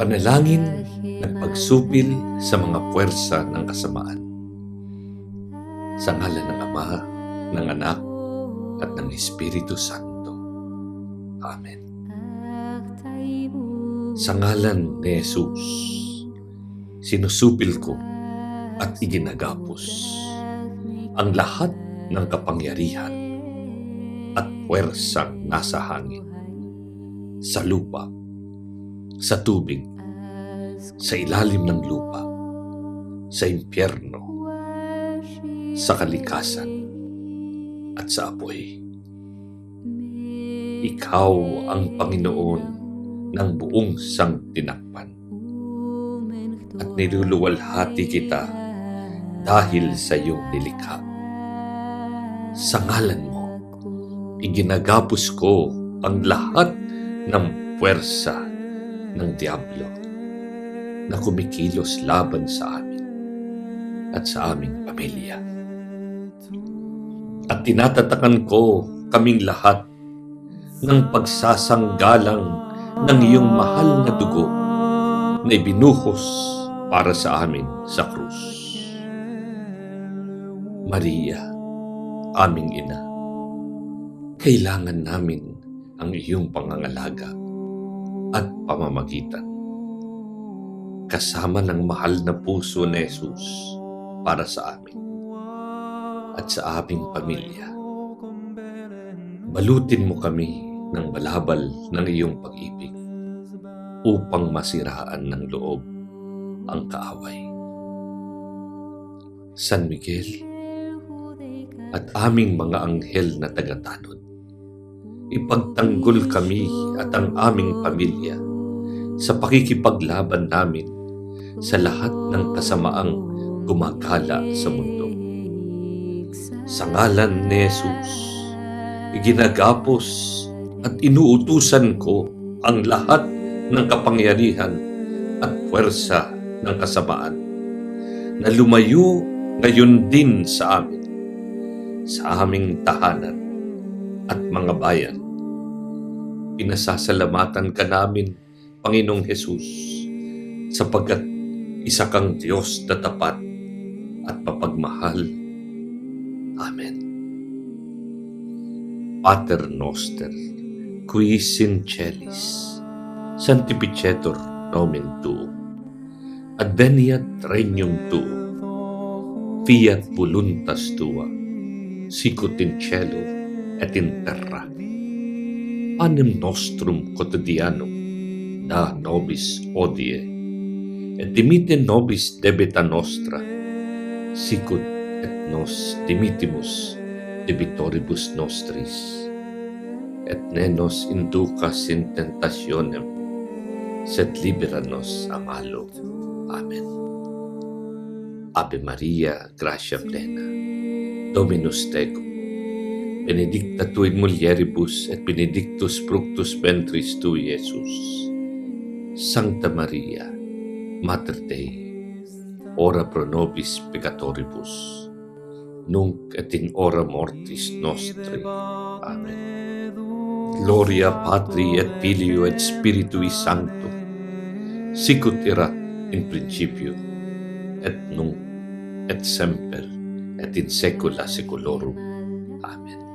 Panalangin ng pagsupil sa mga puwersa ng kasamaan. Sa ngalan ng Ama, ng Anak, at ng Espiritu Santo. Amen. Sa ngalan ni Jesus, sinusupil ko at iginagapos ang lahat ng kapangyarihan at puwersang nasa hangin, sa lupa, sa tubig, sa ilalim ng lupa, sa impyerno, sa kalikasan, at sa apoy. Ikaw ang Panginoon ng buong sangtinakpan at niluluwalhati kita dahil sa iyong nilikha. Sa ngalan mo, iginagapos ko ang lahat ng puwersa ng Diablo na kumikilos laban sa amin at sa aming pamilya. At tinatatakan ko kaming lahat ng pagsasanggalang ng iyong mahal na dugo na ibinuhos para sa amin sa krus. Maria, aming ina, kailangan namin ang iyong pangangalaga at pamamagitan. Kasama ng mahal na puso ni Jesus para sa amin at sa aming pamilya. Balutin mo kami ng balabal ng iyong pag-ibig upang masiraan ng loob ang kaaway. San Miguel at aming mga anghel na tagatanod, ipagtanggol kami at ang aming pamilya sa pakikipaglaban namin sa lahat ng kasamaang gumagala sa mundo. Sa ngalan ni Jesus, iginagapos at inuutusan ko ang lahat ng kapangyarihan at puwersa ng kasamaan na lumayo ngayon din sa amin, sa aming tahanan at mga bayan. Pinasasalamatan ka namin, Panginoong Hesus, sapagkat isa kang Diyos na tapat at papagmahal. Amen. Pater Noster, qui sin celis, sanctificetur nomen tuum, adveniat regnum tuum, fiat voluntas tua, sicut in cielo et in terra. Panem nostrum quotidianum da nobis odie, et dimitte nobis debita nostra, sicut et nos dimittimus debitoribus nostris, et ne nos inducas in tentationem, sed libera nos a malo. Amen. Ave Maria, gratia plena, Dominus tecum, benedicta tu in mulieribus et benedictus fructus ventris tui, Iesus. Sancta Maria, Mater Dei, ora pro nobis peccatoribus, nunc et in hora mortis nostri. Amen. Gloria Patri et Filio et Spiritui Sancto, sicut erat in principio, et nunc, et semper, et in saecula saeculorum. Amen.